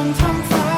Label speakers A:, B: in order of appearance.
A: องท้องฟ้า